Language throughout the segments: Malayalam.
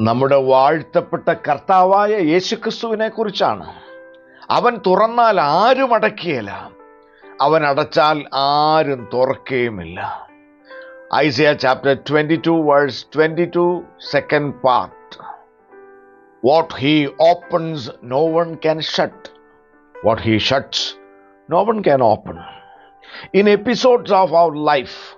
നമ്മുടെ വാഴ്ത്തപ്പെട്ട കർത്താവായ യേശുക്രിസ്തുവിനെ കുറിച്ചാണ്. അവൻ തുറന്നാൽ ആരും അടക്കിയല്ല അവൻ അടച്ചാൽ ആരും തുറക്കുകയുമില്ല Isaiah chapter twenty two verse twenty two second part what he opens no one can shut what he shuts no one can open in episodes of our life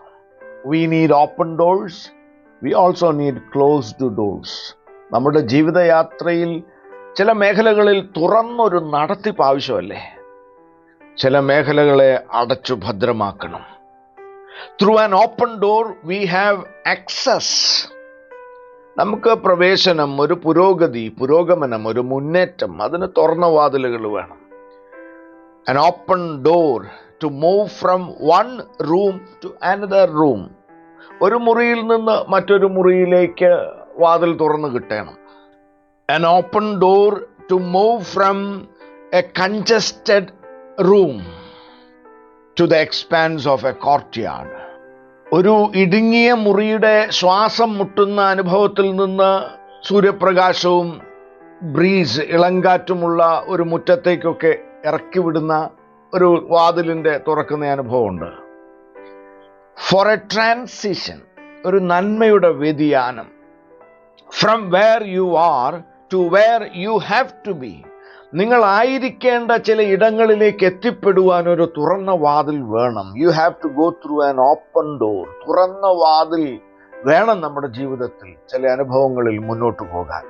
we need open doors we also need closed doors നമ്മുടെ ജീവിതയാത്രയിൽ ചില മേഖലകളിൽ തുറന്നൊരു നടത്തിപ്പ് ആവശ്യമല്ലേ? ചില മേഖലകളെ അടച്ചു ഭദ്രമാക്കണം. Through an open door we have access നമുക്ക് പ്രവേശനം ഒരു പുരോഗതി പുരോഗമനം ഒരു മുന്നേറ്റം അതിന് തുറന്ന വാതിലുകൾ വേണം. An open door to move from one room to another room. ഒരു മുറിയിൽ നിന്ന് മറ്റൊരു മുറിയിലേക്ക് വാതിൽ തുറന്നു കിട്ടണം. An open door to move from a congested room to the expanse of a courtyard. ഒരു ഇടുങ്ങിയ മുറിയുടെ ശ്വാസം മുട്ടുന്ന അനുഭവത്തിൽ നിന്ന് സൂര്യപ്രകാശവും ബ്രീസ് ഇളങ്കാറ്റുമുള്ള ഒരു മുറ്റത്തേക്കൊക്കെ ഇറക്കി വിടുന്ന ഒരു വാതിലിന്റെ തുറക്കുന്ന അനുഭവമുണ്ട്. ഫോർ എ ട്രാൻസിഷൻ ഒരു നന്മയുടെ വ്യതിയാനം. From where you are to where you have to be നിങ്ങൾ ആയിരിക്കേണ്ട ചില ഇടങ്ങളിലേക്ക് എത്തിപ്പെടുവാൻ ഒരു തുറന്ന വാതിൽ വേണം. You have to go through an open door തുറന്ന വാതിൽ വേണം നമ്മുടെ ജീവിതത്തിൽ ചില അനുഭവങ്ങളിൽ മുന്നോട്ട് പോകാൻ.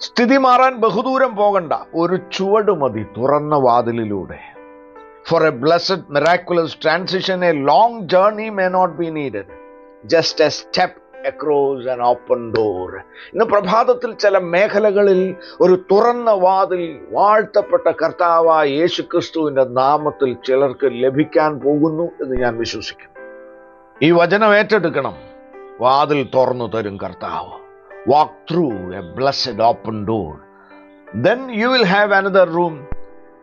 സ്ഥിതി മാറാൻ ബഹുദൂരം പോകണ്ട. ഒരു ചുവട് മതി തുറന്ന വാതിലിലൂടെ. For a blessed miraculous transition a long journey may not be needed just a step across an open door ഇന്ന് പ്രഭാതത്തിൽ ചില മേഖലകളിൽ ഒരു തുറന്ന വാതിൽ വാഴ്ത്തപ്പെട്ട കർത്താവായ യേശു ക്രിസ്തുവിന്റെ നാമത്തിൽ ചിലർക്ക് ലഭിക്കാൻ പോകുന്നു എന്ന് ഞാൻ വിശ്വസിക്കുന്നു. ഈ വചനം ഏറ്റെടുക്കണം. വാതിൽ തുറന്നു തരും കർത്താവ്. Walk through a blessed open door then you will have another room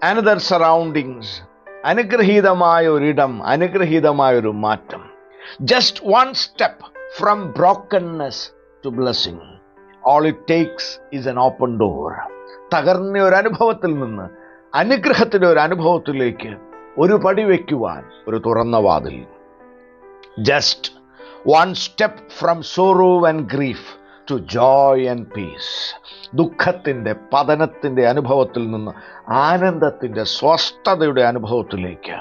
another surroundings അനുഗ്രഹീതമായ ഒരിടം അനുഗ്രഹീതമായ ഒരു മാറ്റം. Just one step from brokenness to blessing all it takes is an open door തകർന്ന ഒരു അനുഭവത്തിൽ നിന്ന് അനുഗ്രഹത്തിന്റെ ഒരു അനുഭവത്തിലേക്ക് ഒരു പടി വയ്ക്കുവാൻ ഒരു തുറന്ന വാതിൽ. Just one step from sorrow and grief to joy and peace ദുഃഖത്തിന്റെ പതനത്തിന്റെ അനുഭവത്തിൽ നിന്ന് ആനന്ദത്തിന്റെ സ്വസ്ഥതയുടെ അനുഭവത്തിലേക്ക്.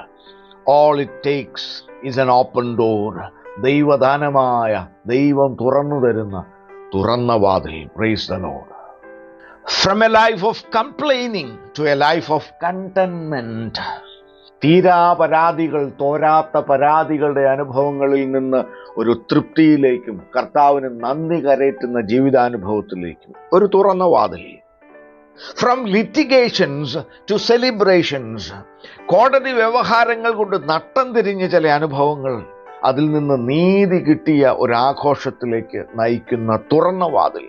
All it takes is an open door ദൈവദാനമായ ദൈവം തുറന്നു തരുന്ന തുറന്ന വാതിൽ. Praise the Lord from a life of complaining to a life of contentment തീരാ പരാതികൾ തോരാത്ത പരാതികളുടെ അനുഭവങ്ങളിൽ നിന്ന് ഒരു തൃപ്തിയിലേക്കും കർത്താവിന് നന്ദി കരയറ്റുന്ന ജീവിതാനുഭവത്തിലേക്കും. ഒരു തുറന്ന വാതിൽ. ഫ്രം ലിറ്റിഗേഷൻസ് ടു സെലിബ്രേഷൻസ് കോടതി വ്യവഹാരങ്ങൾ കൊണ്ട് നട്ടം തിരിഞ്ഞ ചില അനുഭവങ്ങൾ അതിൽ നിന്ന് നീതി കിട്ടിയ ഒരു ആഘോഷത്തിലേക്ക് നയിക്കുന്ന തുറന്ന വാതിൽ.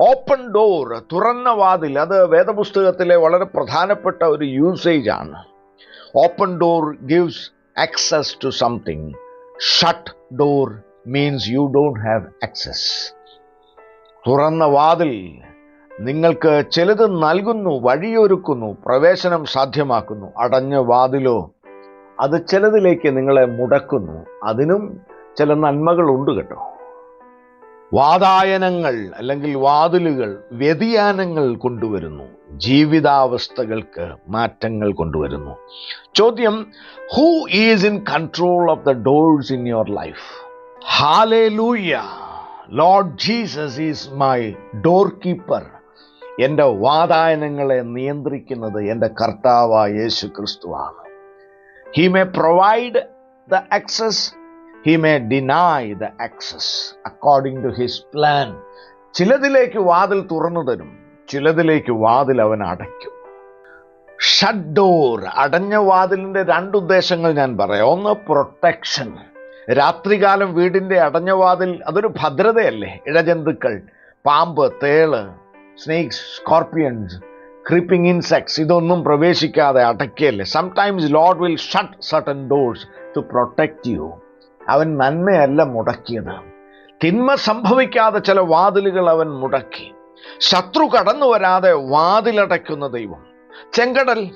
ഓപ്പൺ ഡോർ തുറന്ന വാതിൽ. അത് വേദപുസ്തകത്തിലെ വളരെ പ്രധാനപ്പെട്ട ഒരു യൂസേജ് ആണ്. Open door gives access to something shut door means you don't have access തുറന്ന വാതിൽ നിങ്ങൾക്ക് ചിലത് നൽകുന്നു വഴിയൊരുക്കുന്നു പ്രവേശനം സാധ്യമാക്കുന്നു. അടഞ്ഞ വാതിലോ അത് ചിലതിലേക്ക് നിങ്ങളെ മുടക്കുന്നു. അതിനും ചില നന്മകളുണ്ട് കേട്ടോ. വാതായനങ്ങൾ അല്ലെങ്കിൽ വാതിലുകൾ വ്യതിയാനങ്ങൾ കൊണ്ടുവരുന്നു. ജീവിതാവസ്ഥകൾക്ക് മാറ്റങ്ങൾ കൊണ്ടുവരുന്നു. ചോദ്യം who is in control of the doors in your life hallelujah Lord Jesus is my door keeper എന്റെ വാതായനങ്ങളെ നിയന്ത്രിക്കുന്നത് എന്റെ കർത്താവായ യേശു ക്രിസ്തുവാണ് he may provide the access he may deny the access according to his plan ചിലതിലേക്ക് വാതിൽ തുറന്നു തരും. ചിലതിലേക്ക് വാതിൽ അവൻ അടയ്ക്കും. ഷട്ട് ഡോർ അടഞ്ഞ വാതിലിന്റെ രണ്ട് ഉദ്ദേശങ്ങൾ ഞാൻ പറയാം. ഒന്ന് പ്രൊട്ടക്ഷൻ രാത്രികാലം വീടിന്റെ അടഞ്ഞ വാതിൽ അതൊരു ഭദ്രതയല്ലേ? ഇഴജന്തുക്കൾ പാമ്പ് തേൾ സ്നേക്സ് സ്കോർപ്പിയൻസ് ക്രീപ്പിംഗ് ഇൻസെക്ട്സ് ഇതൊന്നും പ്രവേശിക്കാതെ അടയ്ക്കല്ലേ sometimes Lord will shut certain doors to protect you അവൻ നന്മയല്ല മുടക്കിയത്. തിന്മ സംഭവിക്കാതെ ചില വാതിലുകൾ അവൻ മുടക്കി. ശത്രു കടന്നു വരാതെ വാതിലടയ്ക്കുന്ന ദൈവം. ചെങ്കടൽ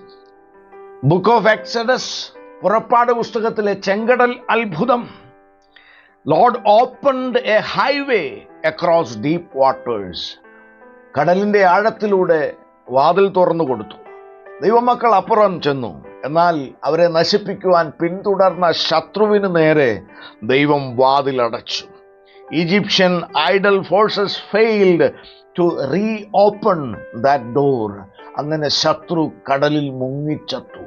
ബുക്ക് ഓഫ് എക്സഡസ് പുറപ്പാട് പുസ്തകത്തിലെ ചെങ്കടൽ അത്ഭുതം. Lord opened a highway across deep waters കടലിന്റെ ആഴത്തിലൂടെ വാതിൽ തുറന്നു കൊടുത്തു. ദൈവമക്കൾ അപ്പുറം ചെന്നു. എന്നാൽ അവരെ നശിപ്പിക്കുവാൻ പിന്തുടർന്ന ശത്രുവിന് നേരെ ദൈവം വാതിലടച്ചു Egyptian idol forces failed to reopen that door. അങ്ങനെ ശത്രു കടലിൽ മുങ്ങിച്ചത്തു.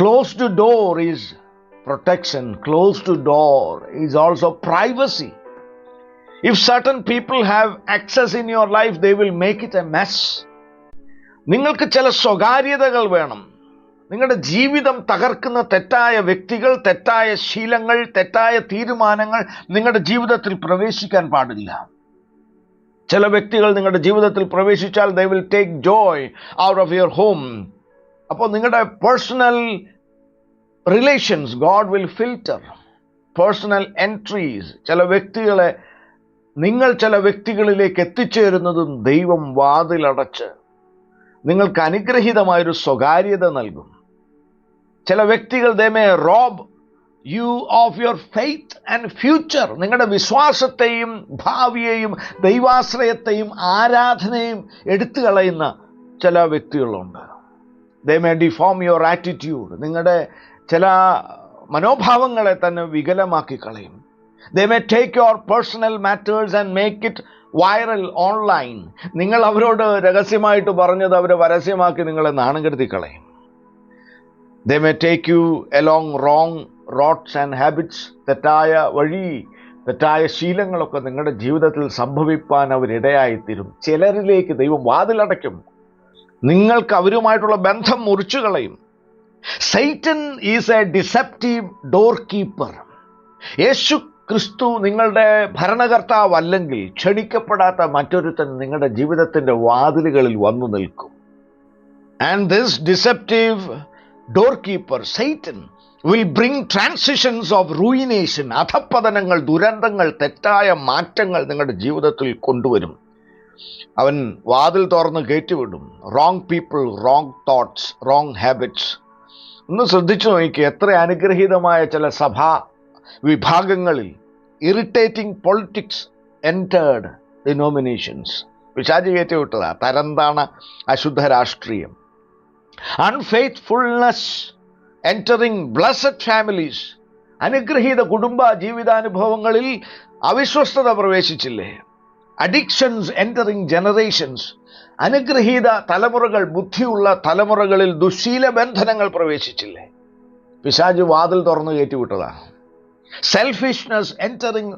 Closed door is protection closed door is also privacy. If certain people have access in your life they will make it a mess. നിങ്ങൾക്ക് ചില സ്വകാര്യതകൾ വേണം. നിങ്ങളുടെ ജീവിതം തകർക്കുന്ന തെറ്റായ വ്യക്തികൾ തെറ്റായ ശീലങ്ങൾ തെറ്റായ തീരുമാനങ്ങൾ നിങ്ങളുടെ ജീവിതത്തിൽ പ്രവേശിക്കാൻ പാടില്ല. ചില വ്യക്തികൾ നിങ്ങളുടെ ജീവിതത്തിൽ പ്രവേശിച്ചാൽ they will take joy out of your home അപ്പോൾ നിങ്ങളുടെ personal relations God will filter personal entries ചില വ്യക്തികളെ നിങ്ങൾ ചില വ്യക്തികളിലേക്ക് എത്തിച്ചേരുന്നതും ദൈവം വാതിലടച്ച്. നിങ്ങൾക്ക് അനുഗ്രഹീതമായൊരു സ്വകാര്യത നൽകും. ചില വ്യക്തികൾ they rob you of your faith and future നിങ്ങളുടെ വിശ്വാസത്തെയും ഭാവിയെയും ദൈവാശ്രയത്തെയും ആരാധനയും എടുത്തു കളയുന്ന ചില വ്യക്തികളുണ്ട്. They may deform your attitude നിങ്ങളുടെ ചില മനോഭാവങ്ങളെ തന്നെ വികലമാക്കി കളയും. They may take your personal matters and make it viral online നിങ്ങൾ അവരോട് രഹസ്യമായിട്ട് പറഞ്ഞത് അവരെ പരസ്യമാക്കി നിങ്ങളെ നാണം കെടുത്തി കളയും. They may take you along wrong routes and habits തെറ്റായ വഴി തെറ്റായ ശീലങ്ങളൊക്കെ നിങ്ങളുടെ ജീവിതത്തിൽ സംഭവിപ്പാൻ അവരിടയായിത്തീരും. ചിലരിലേക്ക് ദൈവം വാതിലടയ്ക്കും. നിങ്ങൾക്ക് അവരുമായിട്ടുള്ള ബന്ധം മുറിച്ചു കളയും. Satan is a deceptive door keeper. Yesu Kristu നിങ്ങളുടെ ഭരണകർത്താവല്ലെങ്കിൽ ക്ഷണിക്കപ്പെടാത്ത മറ്റൊരുത്തൻ നിങ്ങളുടെ ജീവിതത്തിന്റെ വാതിലുകളിൽ വന്നു നിൽക്കും. And this deceptive door keeper Satan will bring transitions of ruination അധപ്പതനങ്ങൾ ദുരന്തങ്ങൾ തെറ്റായ മാറ്റങ്ങൾ നിങ്ങളുടെ ജീവിതത്തിൽ കൊണ്ടുവരും. അവൻ വാതിൽ തുറന്ന് കയറ്റിവിടും wrong people wrong thoughts wrong habits ഒന്ന് ശ്രദ്ധിച്ചു നോക്കി എത്ര അനുഗ്രഹീതമായ ചില സഭാ വിഭാഗങ്ങളിൽ ഇറിറ്റേറ്റിംഗ് പൊളിറ്റിക്സ് എന്റേർഡ് ഡിനോമിനേഷൻസ് പിശാചി കയറ്റി വിട്ടതാ. തരംതാണ അശുദ്ധ രാഷ്ട്രീയം. അൺഫെയ്ത്ത്ഫുൾനെസ് എന്ററിങ് ബ്ലസ്സഡ് ഫാമിലീസ് അനുഗ്രഹീത കുടുംബ ജീവിതാനുഭവങ്ങളിൽ അവിശ്വസ്തത പ്രവേശിച്ചില്ലേ? അഡിക്ഷൻസ് എന്ററിങ് ജനറേഷൻസ് അനുഗ്രഹീത തലമുറകൾ ബുദ്ധിയുള്ള തലമുറകളിൽ ദുശീല ബന്ധനങ്ങൾ പ്രവേശിച്ചില്ലേ? പിശാജ് വാതിൽ തുറന്നു കയറ്റിവിട്ടതാണ് സെൽഫിഷ്നെസ് എന്ററിങ്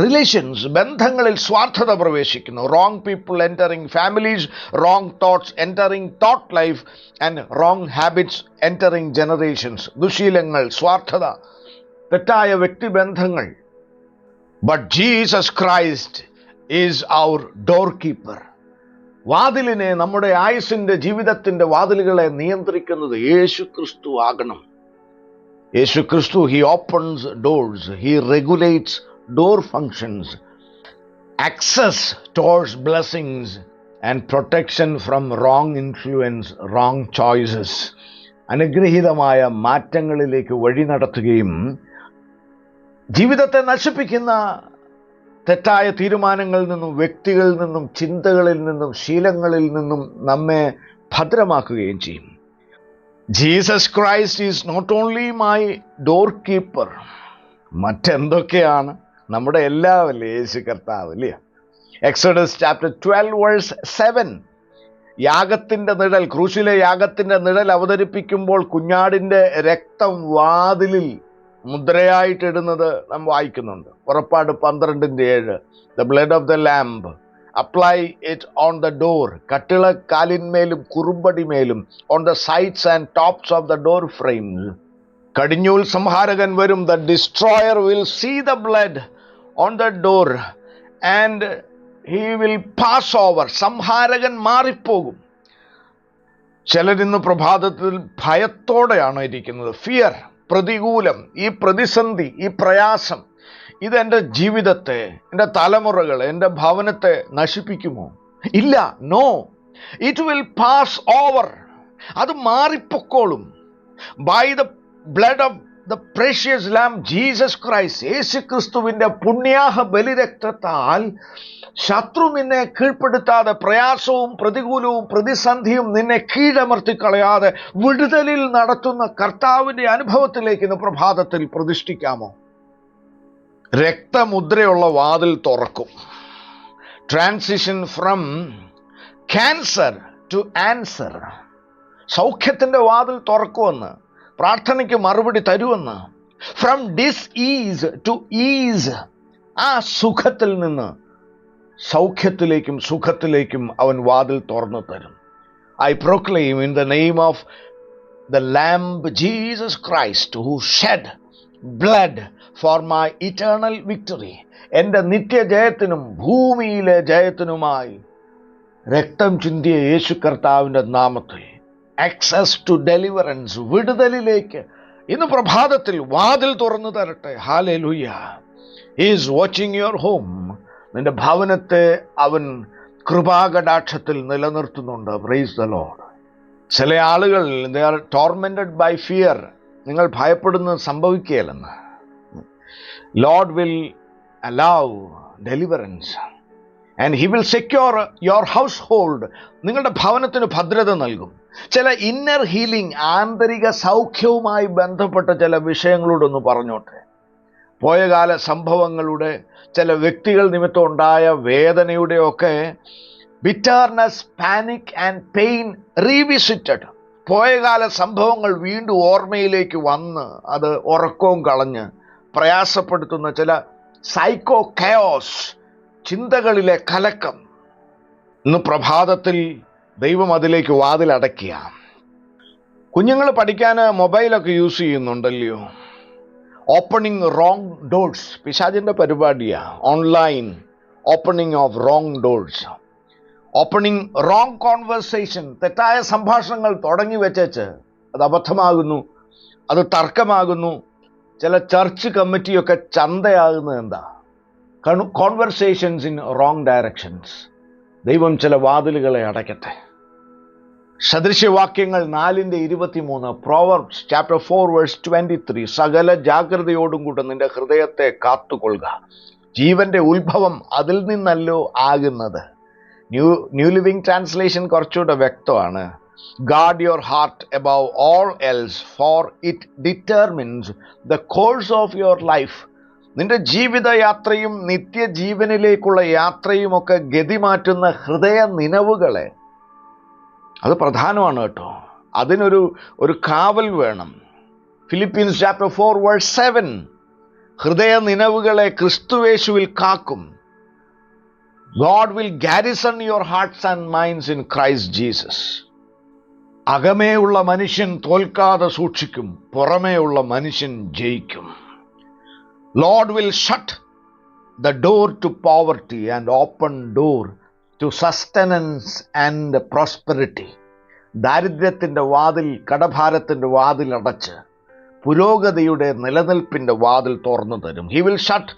റിലേഷൻസ് ബന്ധങ്ങളിൽ സ്വാർത്ഥത പ്രവേശിക്കുന്നു. Wrong people entering families wrong thoughts entering thought life and wrong habits entering generations ദുശീലങ്ങൾ സ്വാർത്ഥത തെറ്റായ വ്യക്തിബന്ധങ്ങൾ. But Jesus Christ is our door keeper വാതിലിനെ നമ്മുടെ ആയുസിന്റെ ജീവിതത്തിന്റെ വാതിലുകളെ നിയന്ത്രിക്കുന്നത് യേശു ക്രിസ്തു ആകണം. Yesu Kristu he opens doors he regulates door functions access towards blessings and protection from wrong influence wrong choices അനുഗ്രഹീതമായ മാറ്റങ്ങളിലേക്ക് വഴി നടത്തുകയും ജീവിതത്തെ നശിപ്പിക്കുന്ന തെറ്റായ തീരുമാനങ്ങളിൽ നിന്നും വ്യക്തികളിൽ നിന്നും ചിന്തകളിൽ നിന്നും ശീലങ്ങളിൽ നിന്നും നമ്മെ ഭദ്രമാക്കുകയും ചെയ്യും. Jesus Christ is not only my door keeper മറ്റെന്തൊക്കെയാണ് നമ്മുടെ എല്ലാവല്ലേ യേശു കർത്താവ് അല്ലേ Exodus chapter twelve verse seven യാഗത്തിന്റെ നിഴൽ ക്രൂശിലെ യാഗത്തിന്റെ നിഴൽ അവതരിപ്പിക്കുമ്പോൾ കുഞ്ഞാടിന്റെ രക്തം വാതിലിൽ മുദ്രയായിട്ടിടുന്നത് നാം വായിക്കുന്നുണ്ട്. പുറപ്പാട് പന്ത്രണ്ടിന്റെ ഏഴ്. The blood of the lamb apply it on the door കട്ടിള കാലിന്മേലും കുറുമ്പടിമേലും on the sides and tops of the door frame കടിഞ്ഞൂൽ സംഹാരകൻ വരും. The destroyer will see the blood on the door and he will pass over സംഹാരകൻ മാറിപ്പോകും. ചിലരിന്ന് പ്രഭാതത്തിൽ ഭയത്തോടെയാണ് ഇരിക്കുന്നത്. ഫിയർ പ്രതികൂലം ഈ പ്രതിസന്ധി ഈ പ്രയാസം ഇത് എന്റെ ജീവിതത്തെ എന്റെ തലമുറകൾ എന്റെ ഭവനത്തെ നശിപ്പിക്കുമോ? ഇല്ല no it will pass over അത് മാറിപ്പൊക്കോളും. By the blood of the precious lamb Jesus Christ Yesu ക്രിസ്തുവിന്റെ പുണ്യാഹ ബലിരക്തത്താൽ ശത്രു നിന്നെ കീഴ്പ്പെടുത്താതെ പ്രയാസവും പ്രതികൂലവും പ്രതിസന്ധിയും നിന്നെ കീഴമർത്തി കളയാതെ വിടുതലിൽ നടത്തുന്ന കർത്താവിന്റെ അനുഭവത്തിലേക്ക് ഇന്ന് പ്രഭാതത്തിൽ പ്രതിഷ്ഠിക്കാമോ? രക്തമുദ്രയുള്ള വാതിൽ തുറക്കും. Transition from cancer to answer സൗഖ്യത്തിന്റെ വാതിൽ തുറക്കുമെന്ന് പ്രാർത്ഥനയ്ക്ക് മറുപടി തരുമെന്ന്. From disease to ease ആ സുഖത്തിൽ നിന്ന് സൗഖ്യത്തിലേക്കും സുഖത്തിലേക്കും അവൻ വാതിൽ തുറന്നു തരും. I proclaim in the name of the lamb Jesus Christ who shed blood for my eternal victory എന്റെ നിത്യജയത്തിനും ഭൂമിയിലെ ജയത്തിനുമായി രക്തം ചിന്തിയ യേശു കർത്താവിന്റെ നാമത്തിൽ. ആക്സസ് ടു ഡെലിവറൻസ് വിടുതലിലേക്ക്. ഇന്ന് പ്രഭാതത്തിൽ വാതിൽ തുറന്നു തരട്ടെ. ഹാലെ ലുയ്യ ഈസ് വാച്ചിങ് യുവർ ഹോം നിന്റെ ഭവനത്തെ അവൻ കൃപാകടാക്ഷത്തിൽ നിലനിർത്തുന്നുണ്ട്. പ്രൈസ് ദ ലോഡ് ചില ആളുകൾ they are tormented by fear നിങ്ങൾ ഭയപ്പെടുന്നത് സംഭവിക്കുകയല്ലെന്ന്. Lord will allow deliverance and he will secure your household നിങ്ങളുടെ ഭവനത്തിന് ഭദ്രത നൽകും. ചില ഇന്നർ ഹീലിംഗ് ആന്തരിക സൗഖ്യവുമായി ബന്ധപ്പെട്ട ചില വിഷയങ്ങളോടൊന്ന് പറഞ്ഞോട്ടെ. പോയകാല സംഭവങ്ങളുടെ ചില വ്യക്തികൾ നിമിത്തം ഉണ്ടായ വേദനയുടെയൊക്കെ bitterness panic and pain revisited പോയകാല സംഭവങ്ങൾ വീണ്ടും ഓർമ്മയിലേക്ക് വന്ന് അത് ഉറക്കവും കളഞ്ഞ് പ്രയാസപ്പെടുത്തുന്ന ചില സൈക്കോ കയോസ് ചിന്തകളിലെ കലക്കം ഇന്ന് പ്രഭാതത്തിൽ ദൈവം അതിലേക്ക് വാതിലടയ്ക്കുക കുഞ്ഞുങ്ങൾ പഠിക്കാൻ മൊബൈലൊക്കെ യൂസ് ചെയ്യുന്നുണ്ടല്ലയോ? ഓപ്പണിംഗ് റോങ് ഡോഴ്സ് പിശാജിന്റെ പരിപാടിയാണ് online opening of wrong doors opening wrong conversation തെറ്റായ സംഭാഷണങ്ങൾ തുടങ്ങി വെച്ചേച്ച് അത് അബദ്ധമാകുന്നു അത് തർക്കമാകുന്നു. ചില ചർച്ച് കമ്മിറ്റിയൊക്കെ ചന്തയാകുന്നത് എന്താ? കോൺവെർസേഷൻസ് ഇൻ റോങ് ഡയറക്ഷൻസ് ദൈവം ചില വാതിലുകളെ അടയ്ക്കട്ടെ. സദൃശ്യവാക്യങ്ങൾ നാലിന്റെ ഇരുപത്തിമൂന്ന് Proverbs chapter four verse twenty three സകല ജാഗ്രതയോടും കൂടെ നിന്റെ ഹൃദയത്തെ കാത്തുകൊള്ളുക. ജീവന്റെ ഉത്ഭവം അതിൽ നിന്നല്ലോ ആകുന്നത്. ന്യൂ ന്യൂ ലിവിങ് ട്രാൻസ്ലേഷൻ കുറച്ചുകൂടെ വ്യക്തമാണ്. Guard your heart above all else for it determines the course of your life നിന്റെ ജീവിതയാത്രയും നിത്യജീവനിലേക്കുള്ള യാത്രയുമൊക്കെ ഗതി മാറ്റുന്ന ഹൃദയ നിലവുകളെ അത് പ്രധാനമാണ് കേട്ടോ. അതിനൊരു ഒരു കാവൽ വേണം. Philippians chapter four verse seven ഹൃദയ നിലവുകളെ ക്രിസ്തുവേശുവിൽ കാക്കും. God will garrison your hearts and minds in Christ Jesus അകമേയുള്ള മനുഷ്യൻ തോൽക്കാതെ സൂക്ഷിക്കും പുറമേയുള്ള മനുഷ്യൻ ജയിക്കും. Lord will shut the door to poverty and open door to sustenance and prosperity ദാരിദ്ര്യത്തിന്റെ വാതിൽ കടഭാരത്തിന്റെ വാതിൽ അടച്ച് പുരോഗതിയുടെ നിലനിൽപ്പിന്റെ വാതിൽ തുറന്നു തരും. He will shut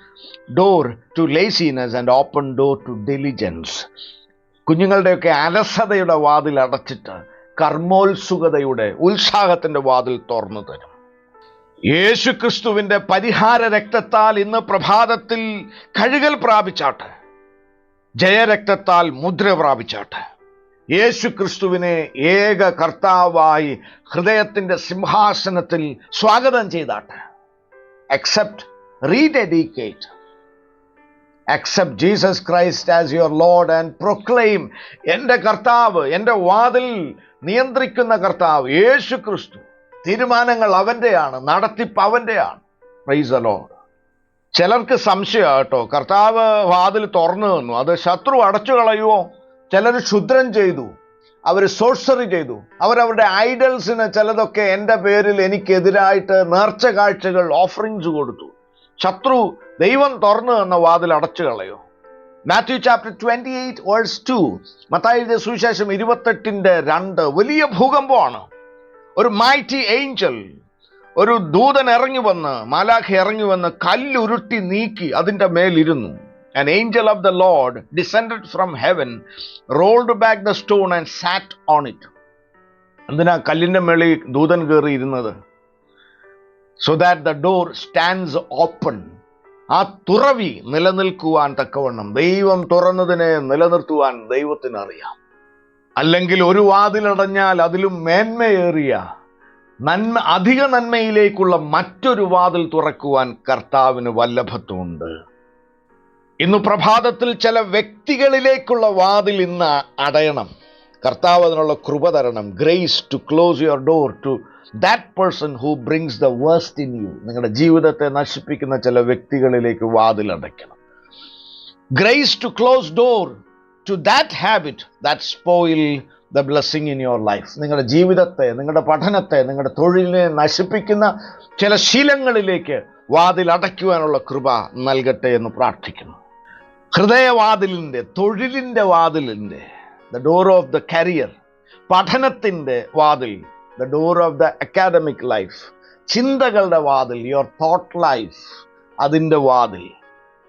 door to laziness and open door to diligence കുഞ്ഞുങ്ങളുടെയൊക്കെ അലസതയുടെ വാതിൽ അടച്ചിട്ട് കർമ്മോത്സുകതയുടെ ഉത്സാഹത്തിന്റെ വാതിൽ തുറന്നു തരും. യേശുക്രിസ്തുവിന്റെ പരിഹാര രക്തത്താൽ ഇന്ന് പ്രഭാതത്തിൽ കഴുകൽ പ്രാപിച്ചാട്ടെ. ജയരക്തത്താൽ മുദ്ര പ്രാപിച്ചാട്ടെ. യേശു ക്രിസ്തുവിനെ ഏക കർത്താവായി ഹൃദയത്തിന്റെ സിംഹാസനത്തിൽ സ്വാഗതം ചെയ്താട്ടെ. Accept rededicate accept Jesus Christ as your Lord and proclaim എന്റെ കർത്താവ് എന്റെ വാതിൽ നിയന്ത്രിക്കുന്ന കർത്താവ് യേശു ക്രിസ്തു തീരുമാനങ്ങൾ അവന്റെയാണ് നടത്തിപ്പ് അവന്റെയാണ് പ്രൈസ് ചിലർക്ക് സംശയം കേട്ടോ. കർത്താവ് വാതിൽ തുറന്നു തന്നു. അത് ശത്രു അടച്ചു കളയുമോ ചിലർ ക്ഷുദ്രം ചെയ്തു. അവർ സോഴ്സറി ചെയ്തു. അവരവരുടെ ഐഡൽസിന് ചിലതൊക്കെ എന്റെ പേരിൽ എനിക്കെതിരായിട്ട് നേർച്ച കാഴ്ചകൾ ഓഫറിങ്സ് കൊടുത്തു. ശത്രു ദൈവം തുറന്നു എന്ന വാതിൽ അടച്ചു കളയോ? Matthew chapter twenty eight verse two മത്തായിയുടെ സുവിശേഷം ഇരുപത്തെട്ടിന്റെ രണ്ട് വലിയ ഭൂകമ്പമാണ്. ഒരു മൈറ്റി ഏഞ്ചൽ ഒരു ദൂതൻ ഇറങ്ങി വന്ന് മാലാഖ ഇറങ്ങി വന്ന് കല്ലുരുട്ടി നീക്കി അതിന്റെ മേലിരുന്നു. An angel of the Lord descended from heaven, rolled back the stone and sat on it. എന്തിനാ കല്ലിന്റെ മേളിൽ ദൂതൻ കയറി ഇരുന്നത്? So that the door stands open ആ തുറവി നിലനിൽക്കുവാൻ തക്കവണ്ണം ദൈവം തുറന്നതിനെ നിലനിർത്തുവാൻ ദൈവത്തിന് അറിയാം അല്ലെങ്കിൽ ഒരു വാതിലടഞ്ഞാൽ അതിലും മേന്മയേറിയ നന്മ അധിക നന്മയിലേക്കുള്ള മറ്റൊരു വാതിൽ തുറക്കുവാൻ കർത്താവിന് വല്ലഭത്വമുണ്ട്. ഇന്ന് പ്രഭാതത്തിൽ ചില വ്യക്തികളിലേക്കുള്ള വാതിൽ ഇന്ന് അടയണം. കർത്താവ് അതിനുള്ള കൃപ തരണം. Grace to close your door to that person who brings the waste in you നിങ്ങളുടെ ജീവിതത്തെ നശിപ്പിക്കുന്ന ചില വ്യക്തികളിലേക്ക് വാതിൽ അടയ്ക്കണം. Grace to close door to that habit that spoil the blessing in your life നിങ്ങളുടെ ജീവിതത്തെ നിങ്ങളുടെ പഠനത്തെ നിങ്ങളുടെ തൊഴിലിനെ നശിപ്പിക്കുന്ന ചില ശീലങ്ങളിലേക്ക് വാതിൽ അടയ്ക്കുവാനുള്ള കൃപ നൽകട്ടെ എന്ന് പ്രാർത്ഥിക്കുന്നു. ഹൃദയവാതിലിന്റെ തൊഴിലിന്റെ വാതിലിന്റെ the door of the career പഠനത്തിന്റെ വാതിൽ the door of the academic life ചിന്തകളുടെ വാതിൽ യുവർ തോട്ട് ലൈഫ് അതിന്റെ വാതിൽ.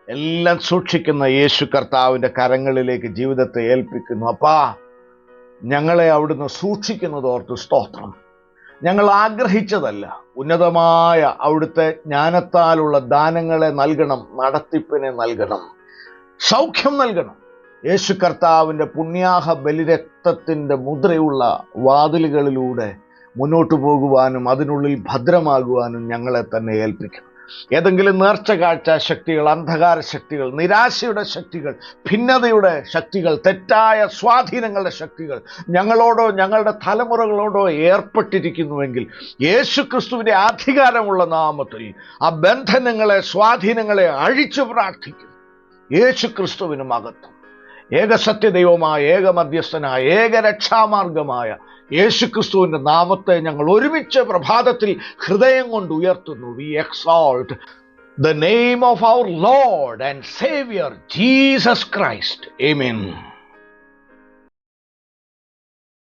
എല്ലാം സൂക്ഷിക്കുന്ന യേശു കർത്താവിന്റെ കരങ്ങളിലേക്ക് ജീവിതത്തെ ഏൽപ്പിക്കുന്നു. അപ്പാ ഞങ്ങളെ അവിടുന്ന് സൂക്ഷിക്കുന്നത് ഓർത്ത് സ്തോത്രം. ഞങ്ങൾ ആഗ്രഹിച്ചതല്ല ഉന്നതമായ അവിടുത്തെ ജ്ഞാനത്താലുള്ള ദാനങ്ങളെ നൽകണം നടത്തിപ്പിനെ നൽകണം സൗഖ്യം നൽകണം. യേശു കർത്താവിന്റെ പുണ്യാഹ ബലിരക്തത്തിന്റെ മുദ്രയുള്ള വാതിലുകളിലൂടെ മുന്നോട്ടു പോകുവാനും അതിനുള്ളിൽ ഭദ്രമാകുവാനും ഞങ്ങളെ തന്നെ ഏൽപ്പിക്കണം. ഏതെങ്കിലും നേർച്ച കാഴ്ച ശക്തികൾ അന്ധകാര ശക്തികൾ നിരാശയുടെ ശക്തികൾ ഭിന്നതയുടെ ശക്തികൾ തെറ്റായ സ്വാധീനങ്ങളുടെ ശക്തികൾ ഞങ്ങളോടോ ഞങ്ങളുടെ തലമുറകളോടോ ഏർപ്പെട്ടിരിക്കുന്നുവെങ്കിൽ യേശു ക്രിസ്തുവിന്റെ അധികാരമുള്ള നാമത്തിൽ ആ ബന്ധനങ്ങളെ സ്വാധീനങ്ങളെ അഴിച്ചു പ്രാർത്ഥിക്കും. യേശു ക്രിസ്തുവിന് മകത്വം ഏകസത്യദൈവമായ ഏകമധ്യസ്ഥനായ ഏകരക്ഷാമാർഗമായ യേശു ക്രിസ്തുവിന്റെ നാമത്തെ ഞങ്ങൾ ഒരുമിച്ച് പ്രഭാതത്തിൽ ഹൃദയം കൊണ്ട് ഉയർത്തുന്നു. We exalt the name of our lord and saviour Jesus Christ amen